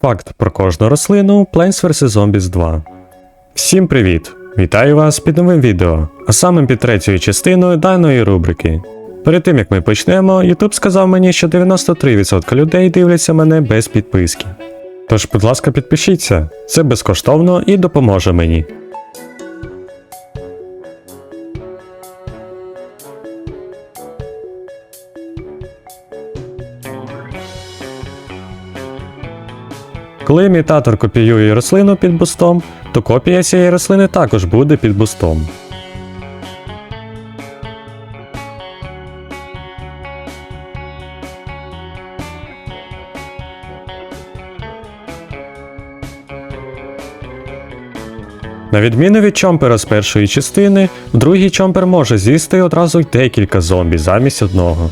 Факт про кожну рослину Plants vs. Zombies 2. Всім привіт! Вітаю вас під новим відео, а саме під третьою частиною даної рубрики. Перед тим як ми почнемо, YouTube сказав мені, що 93% людей дивляться мене без підписки. Тож, будь ласка, підпишіться, це безкоштовно і допоможе мені. Коли імітатор копіює рослину під бустом, то копія цієї рослини також буде під бустом. На відміну від чомпера з першої частини, в другій чомпер може з'їсти одразу й декілька зомбі замість одного.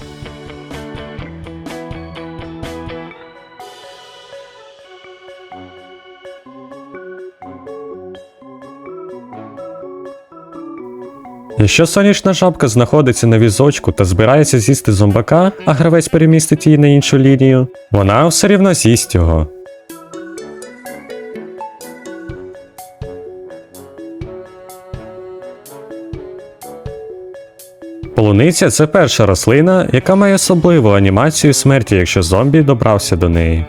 Якщо сонячна жабка знаходиться на візочку та збирається з'їсти зомбака, а гравець перемістить її на іншу лінію, вона все рівно з'їсть його. Полуниця це перша рослина, яка має особливу анімацію смерті, якщо зомбі добрався до неї.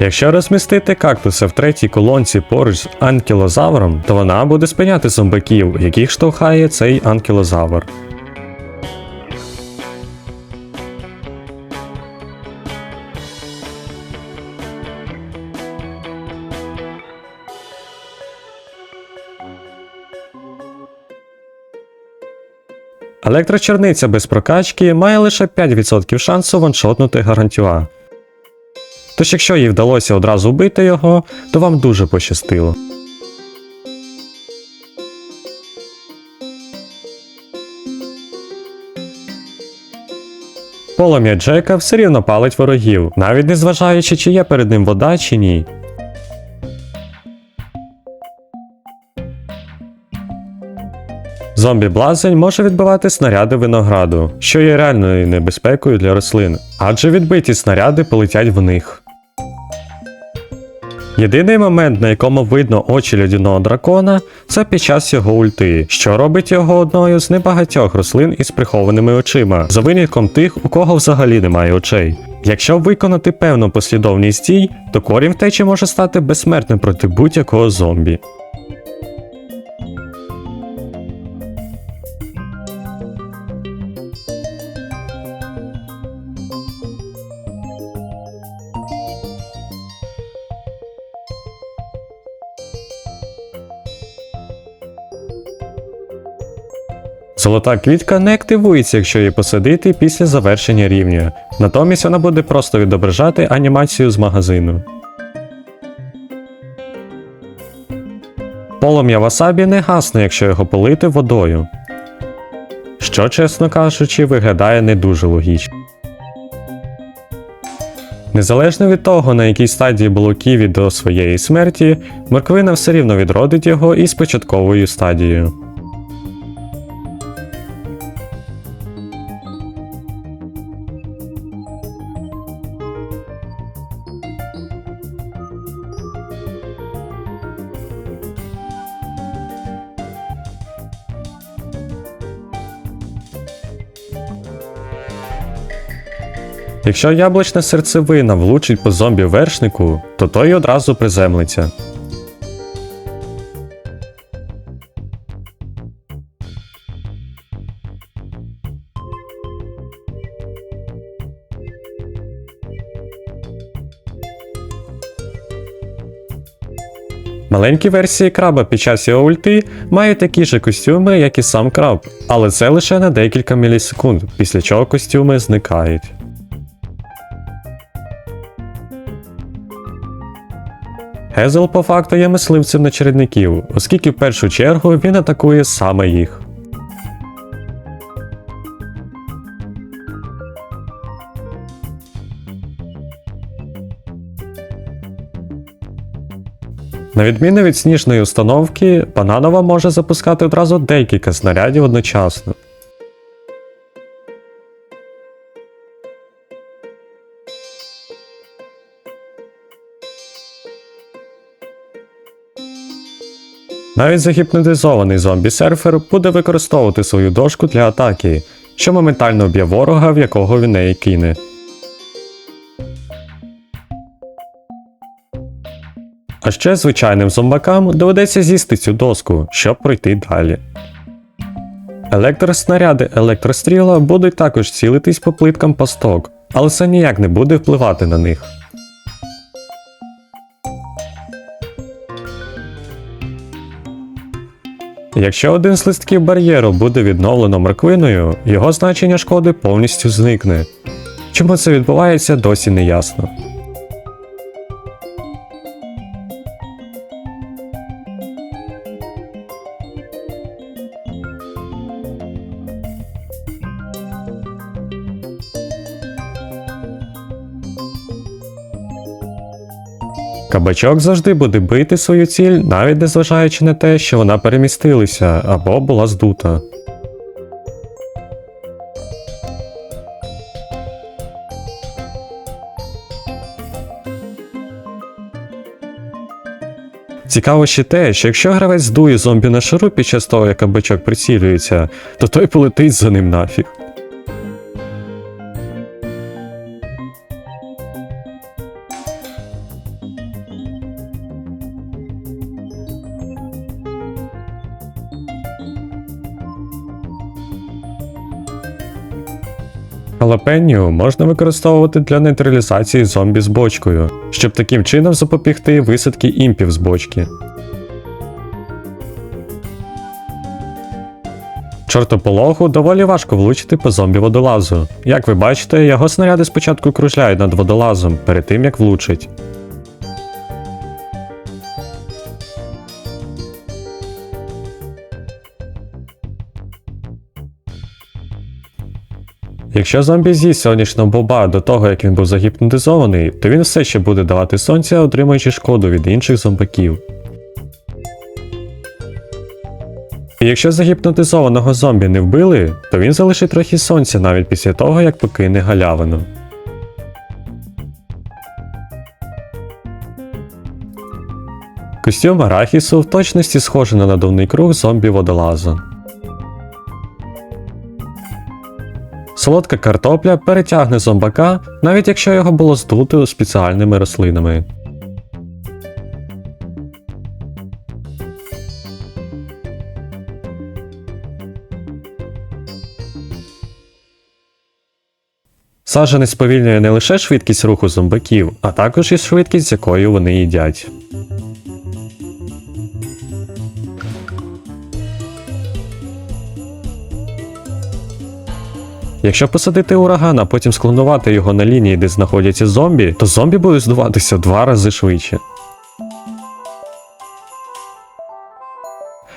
Якщо розмістити кактуса в третій колонці поруч з анкілозавром, то вона буде спиняти зомбаків, яких штовхає цей анкілозавр. Електрочерниця без прокачки має лише 5% шансу ваншотнути гарантюа. Тож, якщо їй вдалося одразу вбити його, то вам дуже пощастило. Полум'я Джека все рівно палить ворогів, навіть не зважаючи, чи є перед ним вода чи ні. Зомбі блазень може відбивати снаряди винограду, що є реальною небезпекою для рослин, адже відбиті снаряди полетять в них. Єдиний момент, на якому видно очі льодяного дракона, це під час його ульти, що робить його одною з небагатьох рослин із прихованими очима, за винятком тих, у кого взагалі немає очей. Якщо виконати певну послідовність дій, то корінь втечі може стати безсмертним проти будь-якого зомбі. Золота квітка не активується, якщо її посадити після завершення рівня. Натомість вона буде просто відображати анімацію з магазину. Полум'я васабі не гасне, якщо його полити водою. Що, чесно кажучи, виглядає не дуже логічно. Незалежно від того, на якій стадії було Ківі до своєї смерті, морквина все рівно відродить його із початковою стадією. Якщо яблучна серцевина влучить по зомбі вершнику, то той одразу приземлиться. Маленькі версії краба під час його ульти мають такі ж костюми, як і сам краб, але це лише на декілька мілісекунд, після чого костюми зникають. Гезел по факту є мисливцем на чередників, оскільки в першу чергу він атакує саме їх. На відміну від сніжної установки, бананова може запускати одразу декілька снарядів одночасно. Навіть загіпнотизований зомбі-серфер буде використовувати свою дошку для атаки, що моментально вб'є ворога, в якого він неї кине. А ще звичайним зомбакам доведеться з'їсти цю доску, щоб пройти далі. Електроснаряди електростріла будуть також цілитись по плиткам пасток, але це ніяк не буде впливати на них. Якщо один з листків бар'єру буде відновлено морквиною, його значення шкоди повністю зникне. Чому це відбувається, досі не ясно. Кабачок завжди буде бити свою ціль, навіть незважаючи на те, що вона перемістилася або була здута. Цікаво ще те, що якщо гравець здує зомбі на шару під час того, як кабачок прицілюється, то той полетить за ним нафіг. Халапеньо можна використовувати для нейтралізації зомбі з бочкою, щоб таким чином запобігти висадки імпів з бочки. Чортополоху доволі важко влучити по зомбі водолазу. Як ви бачите, його снаряди спочатку кружляють над водолазом перед тим як влучить. Якщо зомбі з'їсть сонячного боба до того, як він був загіпнотизований, то він все ще буде давати сонця, отримуючи шкоду від інших зомбаків. І якщо загіпнотизованого зомбі не вбили, то він залишить трохи сонця навіть після того, як покине галявину. Костюм арахісу в точності схожий на надувний круг зомбі водолаза. Солодка картопля перетягне зомбака, навіть якщо його було здуто спеціальними рослинами. Саджанець сповільнює не лише швидкість руху зомбаків, а також і швидкість, з якою вони їдять. Якщо посадити ураган, а потім склонувати його на лінії, де знаходяться зомбі, то зомбі будуть здуватися два рази швидше.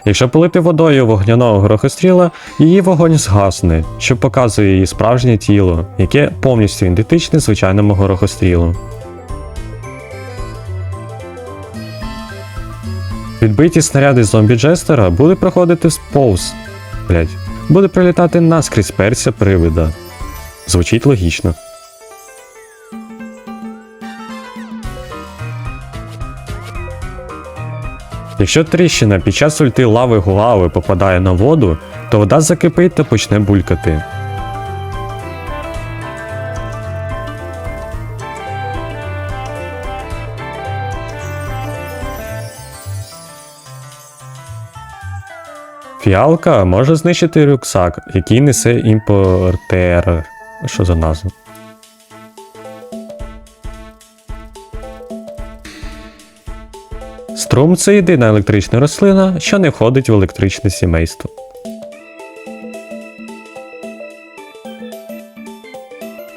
Якщо полити водою вогняного горохостріла, її вогонь згасне, що показує її справжнє тіло, яке повністю ідентичне звичайному горохострілу. Відбиті снаряди зомбі Джестера будуть проходити сповз. Блять. Буде прилітати наскрізь перся привида. Звучить логічно. Якщо тріщина під час ульти лави гуави попадає на воду, то вода закипить та почне булькати. Фіалка може знищити рюкзак, який несе імпортер. Що за назва? Струм це єдина електрична рослина, що не входить в електричне сімейство.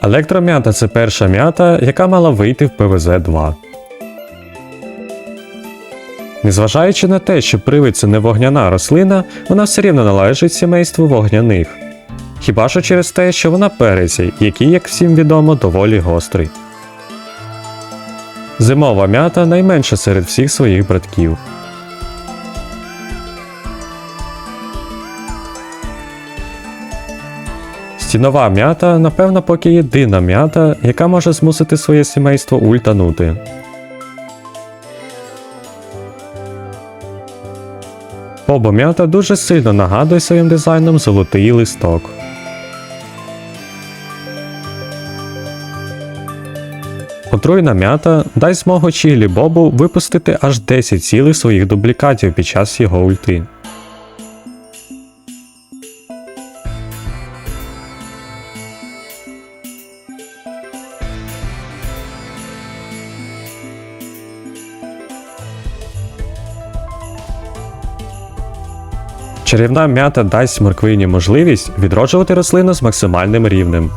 Електром'ята це перша м'ята, яка мала вийти в ПВЗ-2. Незважаючи на те, що привид це не вогняна рослина, вона все рівно належить сімейству вогняних. Хіба що через те, що вона перець, який, як всім відомо, доволі гострий. Зимова м'ята найменша серед всіх своїх братків. Стінова м'ята, напевно, поки єдина м'ята, яка може змусити своє сімейство ультанути. Побом'ята дуже сильно нагадує своїм дизайном золотий листок. Отруйна м'ята дасть змогу Чілі Бобу випустити аж 10 цілих своїх дублікатів під час його ульти. Чарівна м'ята дасть морквині можливість відроджувати рослину з максимальним рівнем.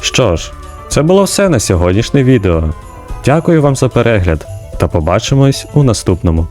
Що ж, це було все на сьогоднішнє відео. Дякую вам за перегляд та побачимось у наступному.